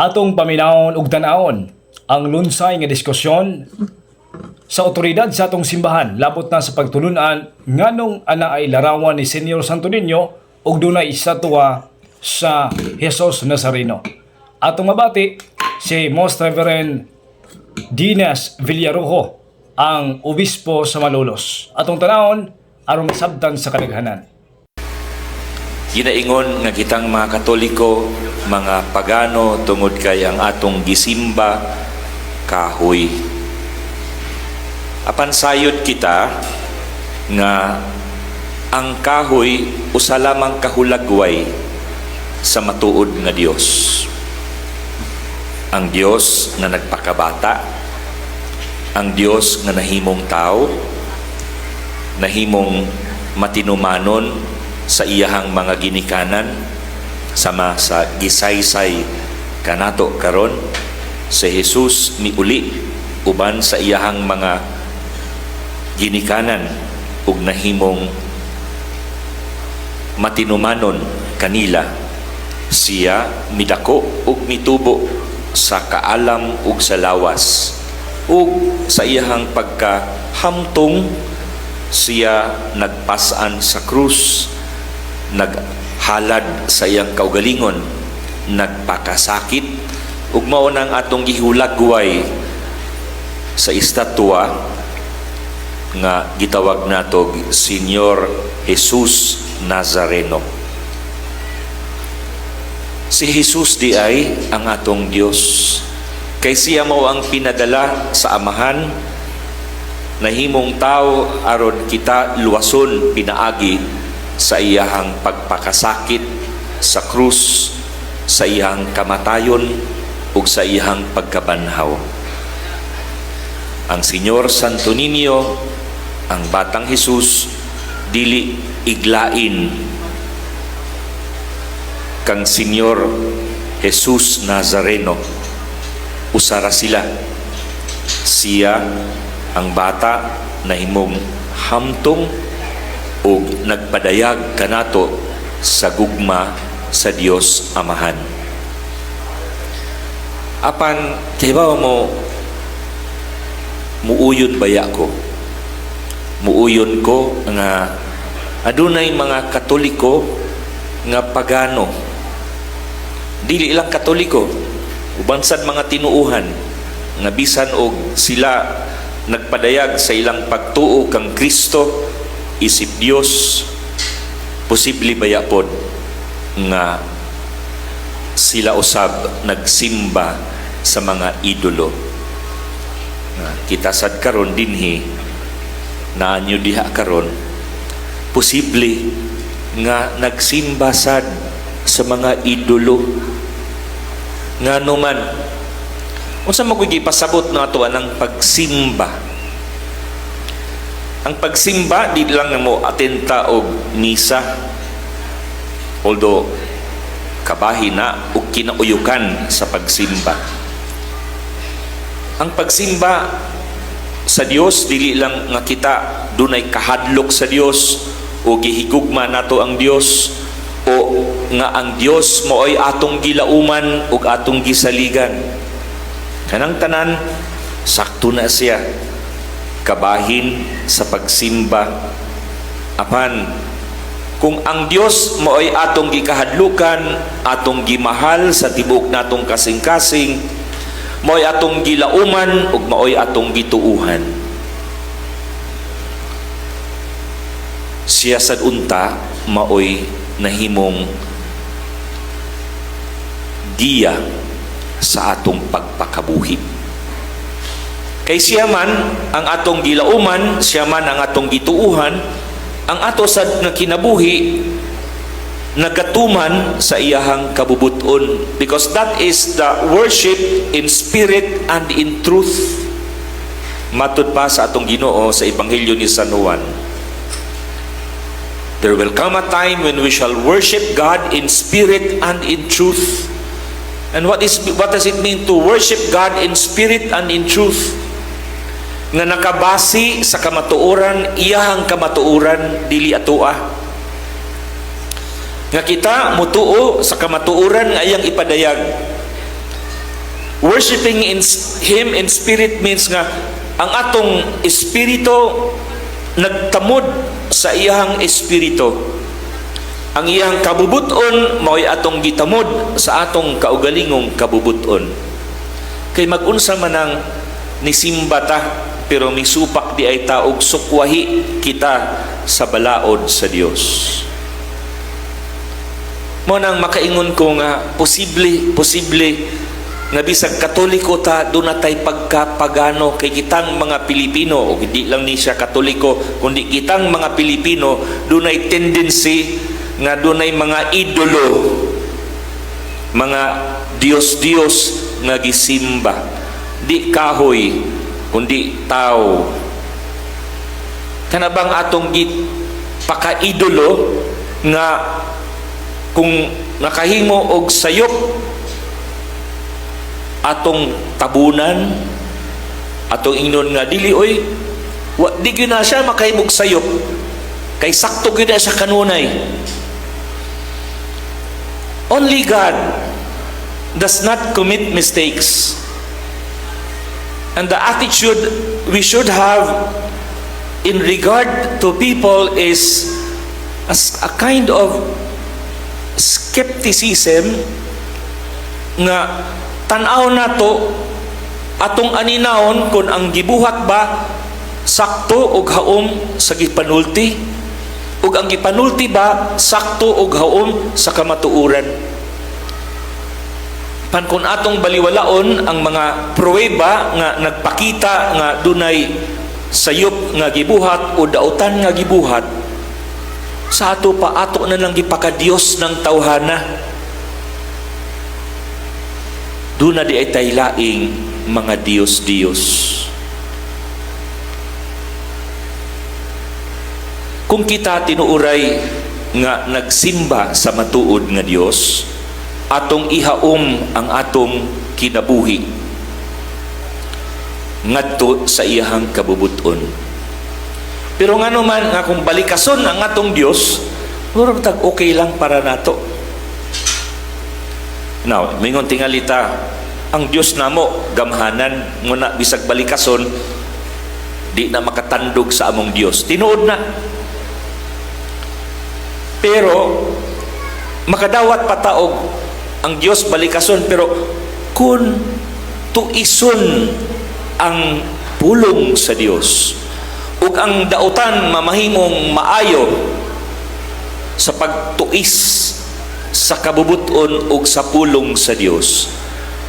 Atong paminawon ug tan-awon ang lunsay nga diskusyon sa otoridad sa atong simbahan labot na sa pagtulunan nganong ana ay larawan ni Senyor Santo Niño ug dunay istatwa sa Jesus Nazareno. Atong mabati si Most Reverend Dinas Villarojo ang obispo sa Malolos. Atong tanawon aron masabtan sa kadaghanan. Ginaingon nga kitang mga Katoliko, mga pagano tungod kay ang atong gisimba kahoy. Apan sayod kita nga ang kahoy usa lamang kahulagway sa matuod nga Dios. Ang Dios nga nagpakabata, ang Dios nga nahimong tao, nahimong matinumanon sa iyahang mga ginikanan sama sa gisaysay kanato karon si Jesus miuli uban sa iyahang mga ginikanan ug nahimong matinumanon kanila. Siya midako ug mitubo sa kaalam ug sa lawas. Ug sa iyahang pagkahamtong siya nagpasan sa krus naghalad sa iyang kaugalingon nagpakasakit ug mao nang atong gihulagway sa estatwa nga gitawag nato Senyor Jesus Nazareno. Si Jesus di ay ang atong Dios kay siya mao ang pinadala sa amahan. Nahimong tao aron kita luwason pinaagi sa iyahang pagpakasakit sa krus sa iyang kamatayon ug sa iyang pagkabanhaw. Ang Senyor Santo Niño ang batang Jesus dili iglain kang Senyor Jesus Nazareno. Usara sila. Siya ang bata na himong hamtong o nagpadayag kanato sa gugma sa Dios Amahan. Apan, tibaw mo, muuyon baya ko. Muuyon ko nga adunay mga katoliko nga pagano. Dili ilang katoliko, uban sad mga tinuuhan nga bisan og sila nagpadayag sa ilang pagtuo kang Kristo isip Dios posible baya pod nga sila usab nagsimba sa mga idolo? Kita sad karon dinhi na anyo diha karon. Posible nga nagsimba sad sa mga idolo? Nga numan unsa mo kuy pasabot na ato ang pagsimba ang pagsimba di lang mo atenta og misa. Although kabahin na og kinauyukan sa pagsimba. Ang pagsimba sa Dios dili lang nga kita dunay kahadlok sa Dios o gihigugma nato ang Dios o nga ang Dios mo'y atong gilauman ug atong gisaligan. Kanang tanan sakto na siya kabahin sa pagsimba. Apan kung ang Dios mo'y atong gikahadlukan atong gimahal sa tibuok natong kasing-kasing mo'y atong gilauman ug mo'y atong gituuhan. Siya sad unta maoy nahimong giya sa atong pagpakabuhi kay siya man ang atong gilauman siya man ang atong gituuhan ang ato nga kinabuhi nagatuman sa iyahang kabubuton because that is the worship in spirit and in truth matud pa sa atong Ginoo sa ebanghelyo ni San Juan There will come a time when we shall worship God in spirit and in truth. And what is what does it mean to worship God in spirit and in truth? Nga nakabasi sa kamatuoran iyahang kamatuoran dili atoa nga kita mutuo sa kamatuoran nga iyang ipadayag. Worshiping in him in spirit means nga ang atong espiritu nagtamod sa iyang espiritu ang iyang kabubuton mao'y atong gitamod sa atong kaugalingong kabubuton. Kay magunsa man ang nisimba ta pero misupak di ay taog sukwahi kita sa balaod sa Dios mo nang makaingon ko nga posible posible nga bisag katoliko ta doon na tay pagkapagano kay kitang mga Pilipino. O hindi lang ni siya katoliko kundi kitang mga Pilipino doon ay tendency nga doon ay mga idolo mga Dios-Dios nga gisimba. Di kahoy kundi tao. Kana bang atong git paka-idolo nga kung nakahimo og sayop atong tabunan atong ingnon nga dili oy wa, di gyud na siya makahimog sayop kay sakto gyud sa kanunay. Only God does not commit mistakes and the attitude we should have in regard to people is a kind of skepticism nga tanaw na to atong aninahon kung ang gibuhat ba sakto og haom sa gipanulti ug ang gipanulti ba sakto og haom sa kamatuoran pan kung atong baliwalaon ang mga pruweba nga nagpakita nga dunay sayop nga gibuhat o dautan nga gibuhat sa ato pa ato na lang gipakadiyos ng tawhana doon na di ay taylaing mga Diyos-Diyos. Kung kita tinuuray nga nagsimba sa matuod nga Dios, atong ihaom ang atong kinabuhi ngadto sa iyahang kabubuton. Pero nga naman nga kung balikason ang atong Dios, murag tag okay lang para nato. Now, mingon tingalita, ang Dios namo gamhanan muna bisag balikason di na makatandog sa among Dios. Tinuod na. Pero makadawat pataog ang Dios balikason pero kun tuison ang pulong sa Dios ug ang dautan mamahimong maayo sa pagtuis sa kabubuton ug sa pulong sa Dios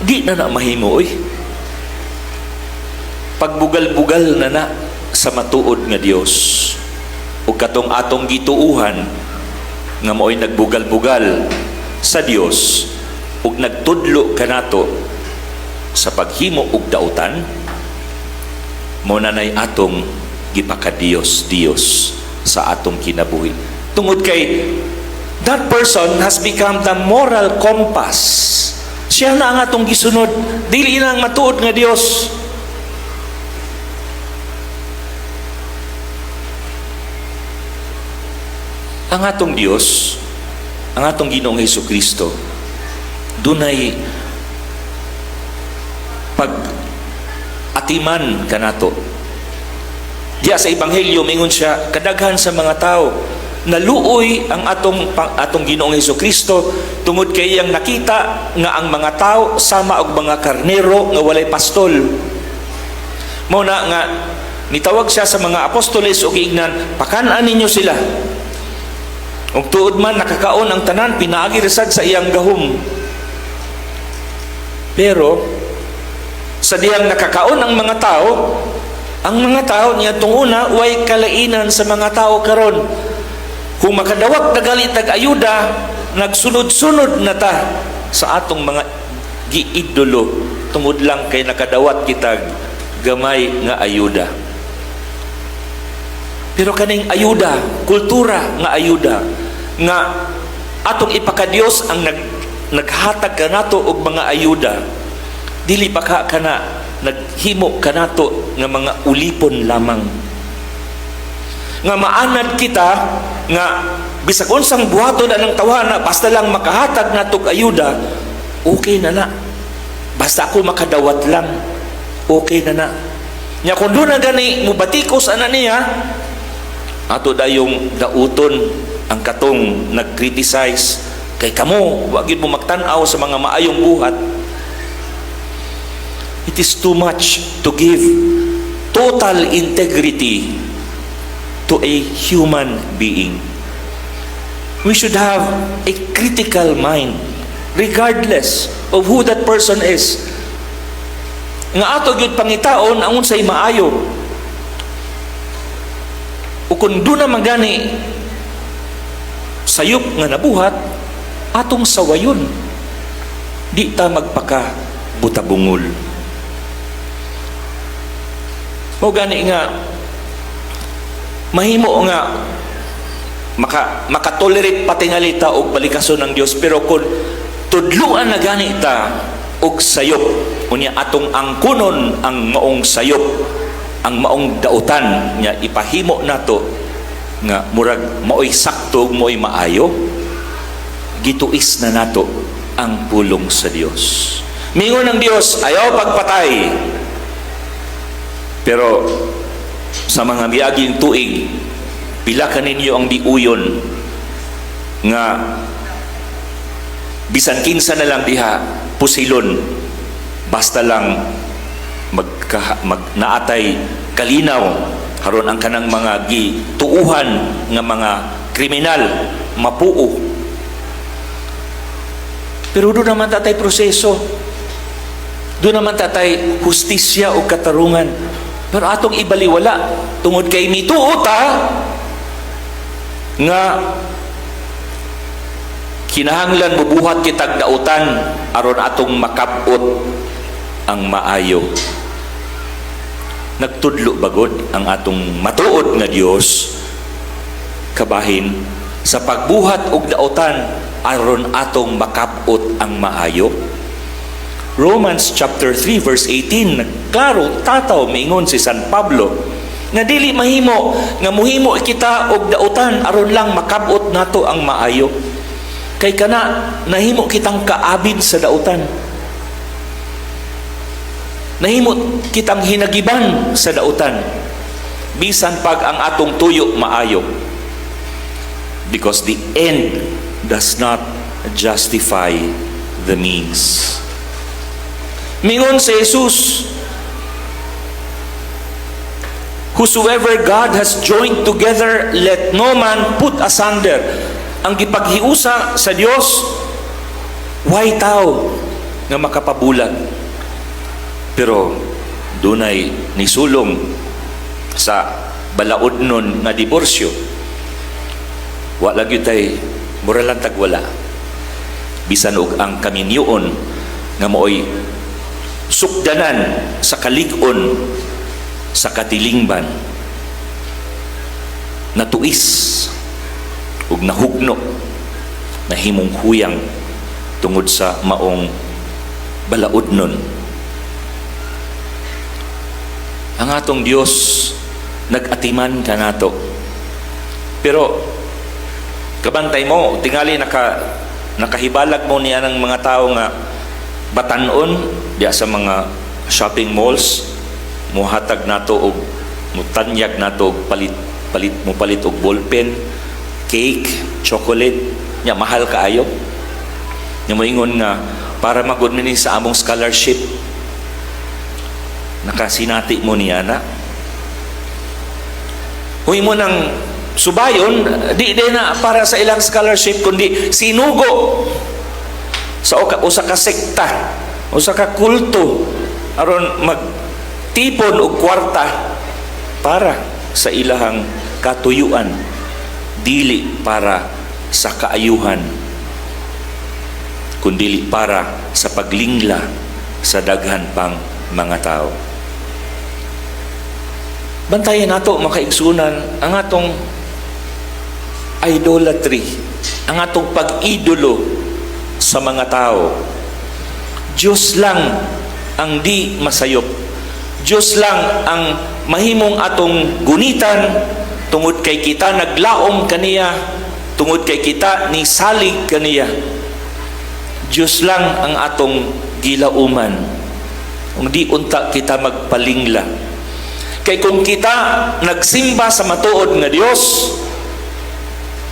di na na mahimo oy. Pagbugal-bugal na na sa matuod nga Dios ug katong atong gituuhan nga mo'y nagbugal-bugal sa Dios ug nagtudlo kanato sa paghimo og dautan mo na nay atong gipakadiyos Dios sa atong kinabuhi. Tungod kay that person has become the moral compass. Siya na ang atong gisunod. Dili na ang matuod nga Dios ang atong Dios ang atong Ginoong Hesus Kristo dunay pag atiman kanato diya sa ebanghelyo mingon siya kadaghan sa mga tao naluoy ang atong atong Ginoong Hesus Kristo tungod kay iyang nakita nga ang mga tao sama og mga karnero nga walay pastol. Mao na nga nitawag siya sa mga apostoles og ignan pakan-an ninyo sila. Ug tuod man nakakaon ang tanan pinaagi resad sa iyang gahom pero sa diyang nakakaon ang mga tao ang mga tao niya una way kalainan sa mga tao karon. Kung makadawat na galit ayuda nagsunod-sunod na ta sa atong mga giidolo tungod lang kay nakadawat kita gamay nga ayuda. Pero kaning ayuda kultura nga ayuda nga atong ipakadiyos ang nag naghatag kanato og mga ayuda. Dili pa ka kana naghimo kanato nga mga ulipon lamang. Nga maanad kita nga bisag unsang buhaton anang tawhana basta lang makahatag natog ayuda okay na na. Basta ako makadawat lang okay na na. Nya doon na gani mo batikos ana niya ato dayong dauton ang katong nag-criticize kay kamo wa gyud mo magtan-aw sa mga maayong buhat. It is too much to give total integrity to a human being. We should have a critical mind regardless of who that person is. Nga ato gyud pangitaon ang unsay maayo. O kung doon na magani sayop nga nabuhat atong sawayon di ta magpaka butabungol. Mo gani nga mahimo nga maka makatolerate patingalita og balikason ng Dios pero kung tudluan na gani ta og sayop unya atong angkunon ang maong sayop ang maong dautan nya ipahimo nato nga murag maoy sakto mo'y maayo gituis na nato ang pulong sa Dios mingon ng Dios ayaw pagpatay. Pero sa mga miaging tuig pila ka ninyo ang diuyon nga bisan kinsa na lang diha pusilon basta lang magka, mag naatay kalinaw haron ang kanang mga gituuhan nga mga kriminal mapuo pero doon naman tatay proseso. Doon naman tatay hustisya o katarungan. Pero atong ibaliwala tungod kay mituo ta nga kinahanglan bubuhat kitag dautan aron atong makabot ang maayo. Nagtudlo bagod ang atong matuod nga Dios kabahin sa pagbuhat og dautan aron atong makabot ang maayo. Romans chapter 3 verse 18 nagklaro tataw miingon si San Pablo nga dili mahimo nga muhimo kita og dautan aron lang makabot nato ang maayo. Kay kana nahimo kitang kaabid sa dautan. Nahimo kitang hinagiban sa dautan. Bisan pag ang atong tuyo maayo. Because the end does not justify the means mingon si Jesus Whosoever God has joined together, let no man put asunder. Ang gipaghiusa sa Dios, why tao nga makapabulag? Pero dunay nisulong sa balaod nun nga diborsyo. Wa lagi tay mura lang tagwala. Bisan og ang kaminyoon nga mooy sukdanan sa kalig-on sa katilingban. Natuis ug nahugno nahimong huyang tungod sa maong balaod nun. Ang atong Dios nag-atiman ka nato. Pero kabantay mo. Tingali naka nakahibalag mo niya ng mga tao nga batanon diya sa mga shopping malls. Muhatag nato og mutanyag nato og palit palit mo palit og ballpen cake chocolate. Nya mahal kaayo. Nya moingon nga para magud ni sa among scholarship. Nakasinati mo niya na Huy mo nang subayon di di na para sa ilang scholarship kundi sinugo sa usa ka sekta usa ka kulto aron mag tipon og kwarta para sa ilahang katuyuan dili para sa kaayuhan kundili para sa paglingla sa daghan pang mga tao. Bantayan nato makaigsunan ang atong idolatry ang atong pag-idolo sa mga tao. Diyos lang ang di masayop. Diyos lang ang mahimong atong gunitan tungod kay kita naglaom kaniya tungod kay kita ni salig kaniya. Diyos lang ang atong gilauman. Kung di unta kita magpalingla. Kay kung kita nagsimba sa matuod nga Dios,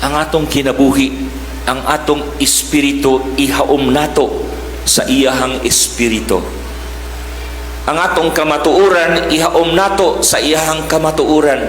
ang atong kinabuhi, ang atong espiritu ihaom nato sa iyahang espiritu. Ang atong kamatuuran ihaom nato sa iyahang kamatuuran.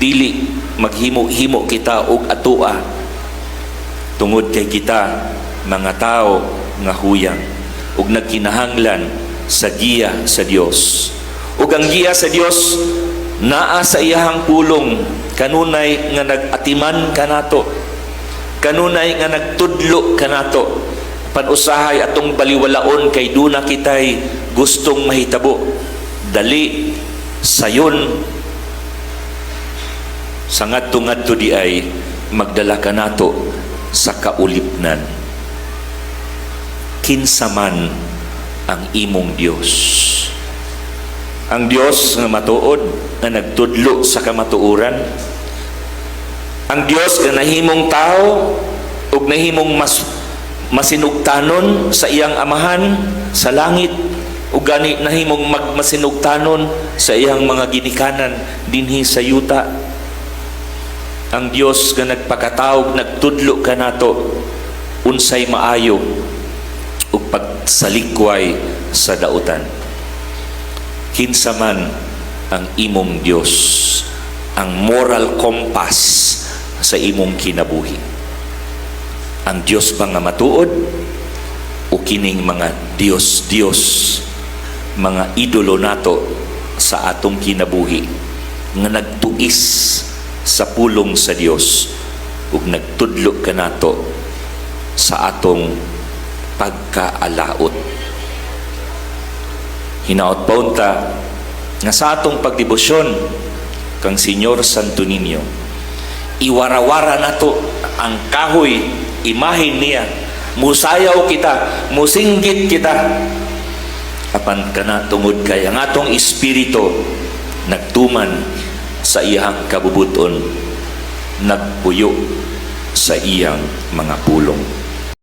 Dili maghimo-himo kita og atua tungod kay kita mga tao nga huyang ug nagkinahanglan sa giya sa Dios. Ug ang giya sa Dios naa sa iyahang pulong kanunay nga nagatiman kanato kanunay nga nagtudlo kanato panusahay atong baliwalaon kay duna kitay gustong mahitabo. Dali sayon. Sa ngadto-ngadto di ay magdala kanato sa kaulipnan. Kinsa man ang imong Dios ang Dios nga matuod nga nagtudlo sa kamatuoran ang Dios nga nahimong tao ug nahimong mas masinugtanon sa iyang amahan sa langit ug gani nahimong magmasinugtanon sa iyang mga ginikanan dinhi sa yuta. Ang Dios nga nagpakatawag nagtudlo kanato unsay maayo ug pagsalikway sa dautan. Kinsa man ang imong Dios ang moral compass sa imong kinabuhi. Ang Dios ba nga matuod o kining mga Dios Dios mga idolo nato sa atong kinabuhi nga nagtuis sa pulong sa Dios ug nagtudlo kanato sa atong pagkaalaot. Hinaot paunta nga sa atong pagdebosyon kang Senyor Santo Niño iwarawara nato ang kahoy imahin niya. Musayaw kita musinggit kita. Apan kana tungod kay ang atong espiritu nagtuman sa iyang kabubuton nagpuyo sa iyang mga pulong